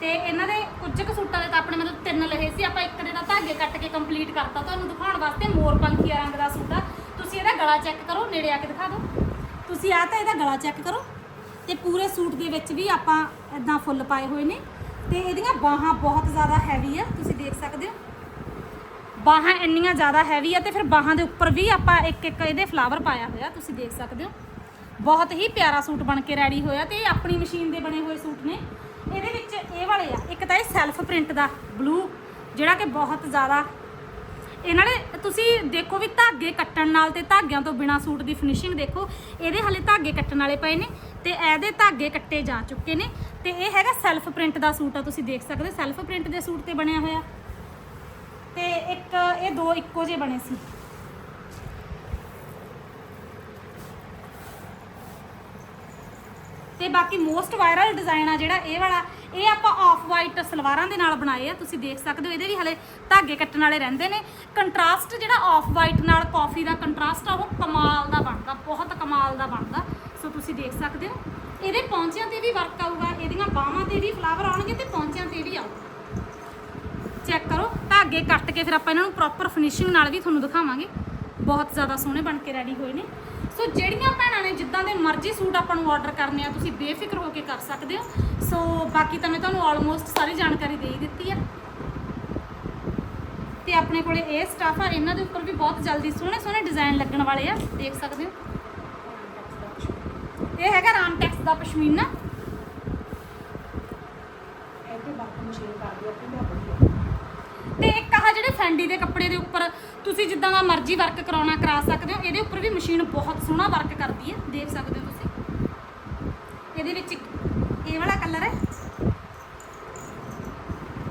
ਤੇ ਇਹਨਾਂ ਦੇ ਕੁਝ ਕੁ ਸੂਟਾਂ ਦੇ ਤਾਂ ਆਪਣੇ ਮਤਲਬ ਤਿੰਨ ਲਏ ਸੀ, ਆਪਾਂ ਇੱਕ ਦੇ ਤਾਂ ਧਾਗੇ ਕੱਟ ਕੇ ਕੰਪਲੀਟ ਕਰਤਾ। ਤੁਹਾਨੂੰ ਦਿਖਾਉਣ ਵਾਸਤੇ ਮੋਰ ਪੰਖੀਆ ਰੰਗ ਦਾ ਸੂਟ ਆ। ਤੁਸੀਂ ਇਹਦਾ ਗਲਾ ਚੈੱਕ ਕਰੋ, ਨੇੜੇ ਆ ਕੇ ਦਿਖਾ ਦਿਓ। ਤੁਸੀਂ ਆ ਤਾਂ ਇਹਦਾ ਗਲਾ ਚੈੱਕ ਕਰੋ। ਤੇ ਪੂਰੇ ਸੂਟ ਦੇ ਵਿੱਚ ਵੀ ਆਪਾਂ ਇਦਾਂ ਫੁੱਲ ਪਾਏ ਹੋਏ ਨੇ। ਤੇ ਇਹਦੀਆਂ ਬਾਹਾਂ ਬਹੁਤ ਜ਼ਿਆਦਾ ਹੈਵੀ ਆ, ਤੁਸੀਂ ਦੇਖ ਸਕਦੇ ਹੋ। ਬਾਹਾਂ ਇੰਨੀਆਂ ਜ਼ਿਆਦਾ ਹੈਵੀ ਆ ਤੇ ਫਿਰ ਬਾਹਾਂ ਦੇ ਉੱਪਰ ਵੀ ਆਪਾਂ ਇੱਕ ਇੱਕ ਇਹਦੇ ਫਲਾਵਰ ਪਾਇਆ ਹੋਇਆ, ਤੁਸੀਂ ਦੇਖ ਸਕਦੇ ਹੋ। ਬਹੁਤ ਹੀ ਪਿਆਰਾ ਸੂਟ ਬਣ ਕੇ ਰੈਡੀ ਹੋਇਆ ਤੇ ਇਹ ਆਪਣੀ ਮਸ਼ੀਨ ਦੇ ਬਣੇ ਹੋਏ ਸੂਟ ਨੇ। ਇਹਦੇ ਵਿੱਚ ਇਹ ਵਾਲੇ ਆ। ਇੱਕ ਤਾਂ ਇਹ ਸੈਲਫ ਪ੍ਰਿੰਟ ਦਾ ਬਲੂ ਜਿਹੜਾ ਕਿ ਬਹੁਤ ਜ਼ਿਆਦਾ। ਇਹਨਾਂ ਨੇ, ਤੁਸੀਂ ਦੇਖੋ ਵੀ ਧਾਗੇ ਕੱਟਣ ਨਾਲ ਤੇ ਧਾਗਿਆਂ ਤੋਂ ਬਿਨਾ ਸੂਟ ਦੀ ਫਿਨਿਸ਼ਿੰਗ ਦੇਖੋ, ਇਹਦੇ ਹਲੇ ਧਾਗੇ ਕੱਟਣ ਵਾਲੇ ਪਏ ਨੇ ਤੇ ਇਹਦੇ ਧਾਗੇ ਕੱਟੇ ਜਾ ਚੁੱਕੇ ਨੇ ਤੇ ਇਹ ਹੈਗਾ ਸੈਲਫ ਪ੍ਰਿੰਟ ਦਾ ਸੂਟ ਆ, ਤੁਸੀਂ ਦੇਖ ਸਕਦੇ ਸੈਲਫ ਪ੍ਰਿੰਟ ਦੇ ਸੂਟ ਤੇ ਬਣਿਆ ਹੋਇਆ। ਤੇ ਇੱਕ, ਇਹ ਦੋ ਇੱਕੋ ਜਿਹੇ ਬਣੇ ਸੀ। ਤੇ ਬਾਕੀ ਮੋਸਟ ਵਾਇਰਲ ਡਿਜ਼ਾਈਨ ਆ ਜਿਹੜਾ, ਇਹ ਵਾਲਾ ਇਹ ਆਪਾਂ ਆਫ ਵਾਈਟ ਸਲਵਾਰਾਂ ਦੇ ਨਾਲ ਬਣਾਏ ਆ, ਤੁਸੀਂ ਦੇਖ ਸਕਦੇ ਹੋ, ਇਹਦੇ ਵੀ ਹਲੇ ਧਾਗੇ ਕੱਟਣ ਵਾਲੇ ਰਹਿੰਦੇ ਨੇ। ਕੰਟਰਾਸਟ ਜਿਹੜਾ ਆਫ ਵਾਈਟ ਨਾਲ ਕਾਫੀ ਦਾ ਕੰਟਰਾਸਟ ਆ, ਉਹ ਕਮਾਲ ਦਾ ਬਣਦਾ, ਬਹੁਤ ਕਮਾਲ ਦਾ ਬਣਦਾ। ਸੋ ਤੁਸੀਂ ਦੇਖ ਸਕਦੇ ਹੋ, ਇਹਦੇ ਪੌਂਚਿਆਂ ਤੇ ਵੀ ਵਰਕ ਆਊਗਾ, ਇਹਦੀਆਂ ਬਾਹਾਂ ਤੇ ਵੀ ਫਲਾਵਰ ਆਉਣਗੇ ਤੇ ਪੌਂਚਿਆਂ ਤੇ ਵੀ ਆਊਗਾ। ਚੈੱਕ ਕਰੋ, ਧਾਗੇ ਕੱਟ ਕੇ ਫਿਰ ਆਪਾਂ ਇਹਨਾਂ ਨੂੰ ਪ੍ਰੋਪਰ ਫਿਨਿਸ਼ਿੰਗ ਨਾਲ ਵੀ ਤੁਹਾਨੂੰ ਦਿਖਾਵਾਂਗੇ। ਬਹੁਤ ਜ਼ਿਆਦਾ ਸੋਹਣੇ ਬਣ ਕੇ ਰੈਡੀ ਹੋਏ ਨੇ। ਸੋ ਜਿਹੜੀਆਂ ਭੈਣਾਂ ਨੇ ਜਿੱਦਾਂ ਦੇ ਮਰਜ਼ੀ ਸੂਟ ਆਪਾਂ ਨੂੰ ਆਰਡਰ ਕਰਨੇ ਆ, ਤੁਸੀਂ ਬੇਫਿਕਰ ਹੋ ਕੇ ਕਰ ਸਕਦੇ ਹੋ। ਸੋ ਬਾਕੀ ਤਾਂ ਮੈਂ ਤੁਹਾਨੂੰ ਆਲਮੋਸਟ ਸਾਰੀ ਜਾਣਕਾਰੀ ਦੇ ਹੀ ਦਿੱਤੀ ਆ। ਤੇ ਆਪਣੇ ਕੋਲੇ ਇਹ ਸਟਾਫ ਆ, ਇਹਨਾਂ ਦੇ ਉੱਪਰ ਵੀ ਬਹੁਤ ਜਲਦੀ ਸੋਹਣੇ ਸੋਹਣੇ ਡਿਜ਼ਾਈਨ ਲੱਗਣ ਵਾਲੇ ਆ, ਦੇਖ ਸਕਦੇ ਹੋ। ਇਹ ਹੈਗਾ ਰਾਮਟੈਕਸ ਦਾ ਪਸ਼ਮੀਨਾ। ਇੱਥੇ ਬਾਕੀ ਮਸ਼ੀਨ ਕਰ ਦਿਓ, ਆਪਣੀ ਇੱਕ ਦੇ ਕੱਪੜੇ ਦੇ ਉੱਪਰ ਤੁਸੀਂ ਜਿੱਦਾਂ ਦਾ ਮਰਜ਼ੀ ਵਰਕ ਕਰਾਉਣਾ, ਕਰਾ ਸਕਦੇ ਹੋ। ਇਹਦੇ ਉੱਪਰ ਵੀ ਮਸ਼ੀਨ ਬਹੁਤ ਸੋਹਣਾ ਵਰਕ ਕਰਦੀ ਹੈ। ਦੇਖ ਸਕਦੇ ਹੋ ਤੁਸੀਂ। ਇਹਦੇ ਵਿੱਚ ਇੱਕ ਇਹ ਵਾਲਾ ਕਲਰ ਹੈ।